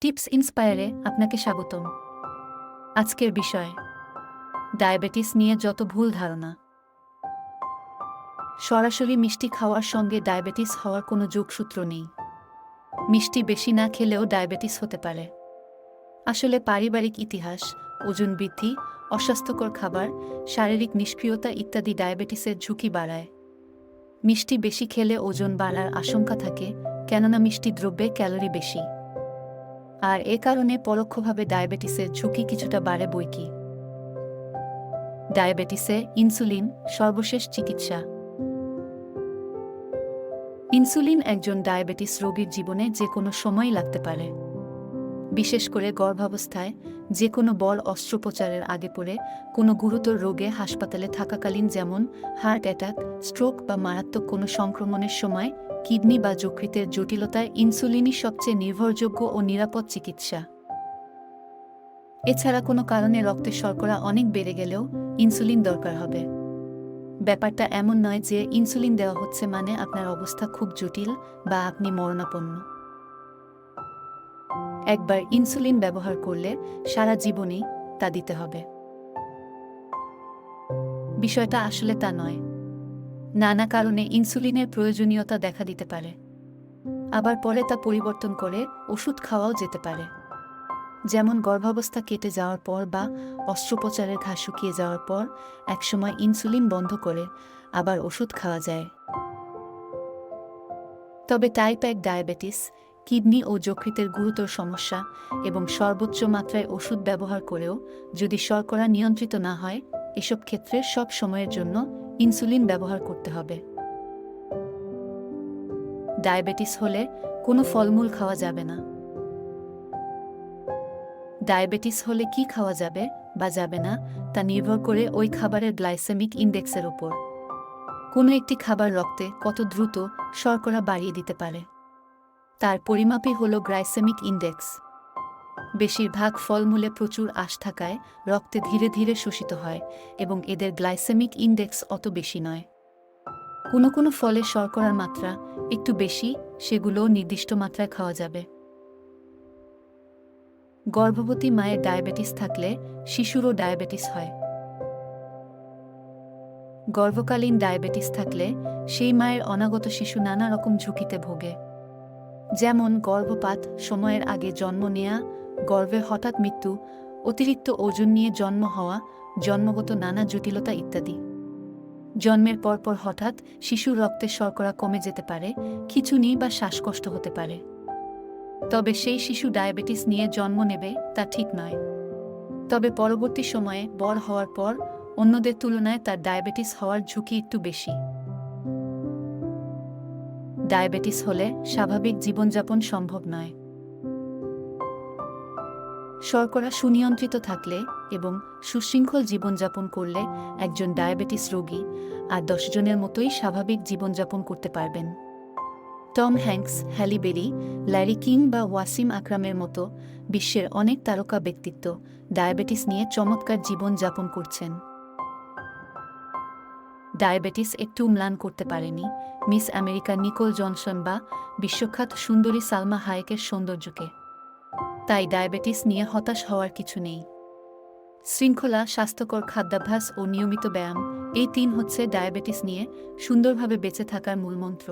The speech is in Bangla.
টিপস ইন্সপায়ারে আপনাকে স্বাগতম। আজকের বিষয়, ডায়াবেটিস নিয়ে যত ভুল ধারণা। সরাসরি মিষ্টি খাওয়ার সঙ্গে ডায়াবেটিস হওয়ার কোনো যোগসূত্র নেই। মিষ্টি বেশি না খেলেও ডায়াবেটিস হতে পারে। আসলে পারিবারিক ইতিহাস, ওজন বৃদ্ধি, অস্বাস্থ্যকর খাবার, শারীরিক নিষ্ক্রিয়তা ইত্যাদি ডায়াবেটিসের ঝুঁকি বাড়ায়। মিষ্টি বেশি খেলে ওজন বাড়ার আশঙ্কা থাকে, কেননা মিষ্টি দ্রব্যে ক্যালোরি বেশি। আর এ কারণে পরোক্ষভাবে ডায়াবেটিসের ঝুঁকি কিছুটা বাড়ে বইকি। ডায়াবেটিসে ইনসুলিন সর্বশেষ চিকিৎসা। ইনসুলিন একজন ডায়াবেটিস রোগীর জীবনে যে কোনো সময়ই লাগতে পারে। বিশেষ করে গর্ভাবস্থায় যে কোনো বড় অস্ত্রোপচারের আগে পড়ে কোনো গুরুতর রোগে হাসপাতালে থাকাকালীন যেমন হার্ট অ্যাটাক, স্ট্রোক বা মারাত্মক কোনো সংক্রমণের সময় কিডনি বা যকৃতের জটিলতায় ইনসুলিনই সবচেয়ে নির্ভরযোগ্য ও নিরাপদ চিকিৎসা। এছাড়া কোনো কারণে রক্তের শর্করা অনেক বেড়ে গেলেও ইনসুলিন দরকার হবে। ব্যাপারটা এমন নয় যে ইনসুলিন দেওয়া হচ্ছে মানে আপনার অবস্থা খুব জটিল বা আপনি মরণাপন্ন। একবার ইনসুলিন ব্যবহার করলে সারা জীবনেই তা দিতে হবে। বিষয়টা আসলে তা নয়। নানা কারণে ইনসুলিনের প্রয়োজনীয়তা দেখা দিতে পারে। আবার পরে তা পরিবর্তন করে ওষুধ খাওয়াও যেতে পারে। যেমন গর্ভাবস্থা কেটে যাওয়ার পর বা অস্ত্রোপচারের ঘা শুকিয়ে যাওয়ার পর একসময় ইনসুলিন বন্ধ করে আবার ওষুধ খাওয়া যায়। তবে টাইপ এক ডায়াবেটিস, কিডনি ও যকৃতের গুরুতর সমস্যা এবং সর্বোচ্চ মাত্রায় ওষুধ ব্যবহার করেও যদি শর্করা নিয়ন্ত্রিত না হয়, এসব ক্ষেত্রে সব সময়ের জন্য ইনসুলিন ব্যবহার করতে হবে। ডায়াবেটিস হলে কোনো ফলমূল খাওয়া যাবে না। ডায়াবেটিস হলে কি খাওয়া যাবে বা যাবে না তা নির্ভর করে ওই খাবারের গ্লাইসেমিক ইন্ডেক্সের ওপর। কোনো একটি খাবার রক্তে কত দ্রুত শর্করা বাড়িয়ে দিতে পারে। তার পরিমাপই হল গ্লাইসেমিক ইন্ডেক্স। বেশিরভাগ ফলমূলে প্রচুর আশ থাকায় রক্তে ধীরে ধীরে শোষিত হয় এবং এদের গ্লাইসেমিক ইন্ডেক্স অত বেশি নয়। কোনো কোনো ফলে শর্করার মাত্রা একটু বেশি, সেগুলোও নির্দিষ্ট মাত্রায় খাওয়া যাবে। গর্ভবতী মায়ের ডায়াবেটিস থাকলে শিশুরও ডায়াবেটিস হয়। গর্ভকালীন ডায়াবেটিস থাকলে সেই মায়ের অনাগত শিশু নানা রকম ঝুঁকিতে ভোগে। যেমন গর্ভপাত, সময়ের আগে জন্ম নেয়া গর্ভে হঠাৎ মৃত্যু, অতিরিক্ত ওজন নিয়ে জন্ম হওয়া, জন্মগত নানা জটিলতা ইত্যাদি। জন্মের পরপর হঠাৎ শিশুর রক্তের শর্করা কমে যেতে পারে কিছু খিচুনি বা শ্বাসকষ্ট হতে পারে। তবে সেই শিশু ডায়াবেটিস নিয়ে জন্ম নেবে তা ঠিক নয়। তবে পরবর্তী সময়ে বড় হওয়ার পর অন্যদের তুলনায় তার ডায়াবেটিস হওয়ার ঝুঁকি একটু বেশি। ডায়াবেটিস হলে স্বাভাবিক জীবনযাপন সম্ভব নয়। শর্করা সুনিয়ন্ত্রিত থাকলে এবং সুশৃঙ্খল জীবনযাপন করলে একজন ডায়াবেটিস রোগী আর দশজনের মতোই স্বাভাবিক জীবনযাপন করতে পারবেন। Tom Hanks Halle Berry Larry King বা ওয়াসিম আকরামের মতো বিশ্বের অনেক তারকা ব্যক্তিত্ব ডায়াবেটিস নিয়ে চমৎকার জীবন যাপন করছেন। ডায়াবেটিস একটু ম্লান করতে পারেনি। মিস আমেরিকা নিকোল জনসন বা বিশ্বখ্যাত সুন্দরী সালমা হায়েকের সৌন্দর্যকে তাই ডায়াবেটিস নিয়ে হতাশ হওয়ার কিছু নেই। শৃঙ্খলা, স্বাস্থ্যকর খাদ্যাভ্যাস ও নিয়মিত ব্যায়াম, এই তিন হচ্ছে ডায়াবেটিস নিয়ে সুন্দরভাবে বেঁচে থাকার মূলমন্ত্র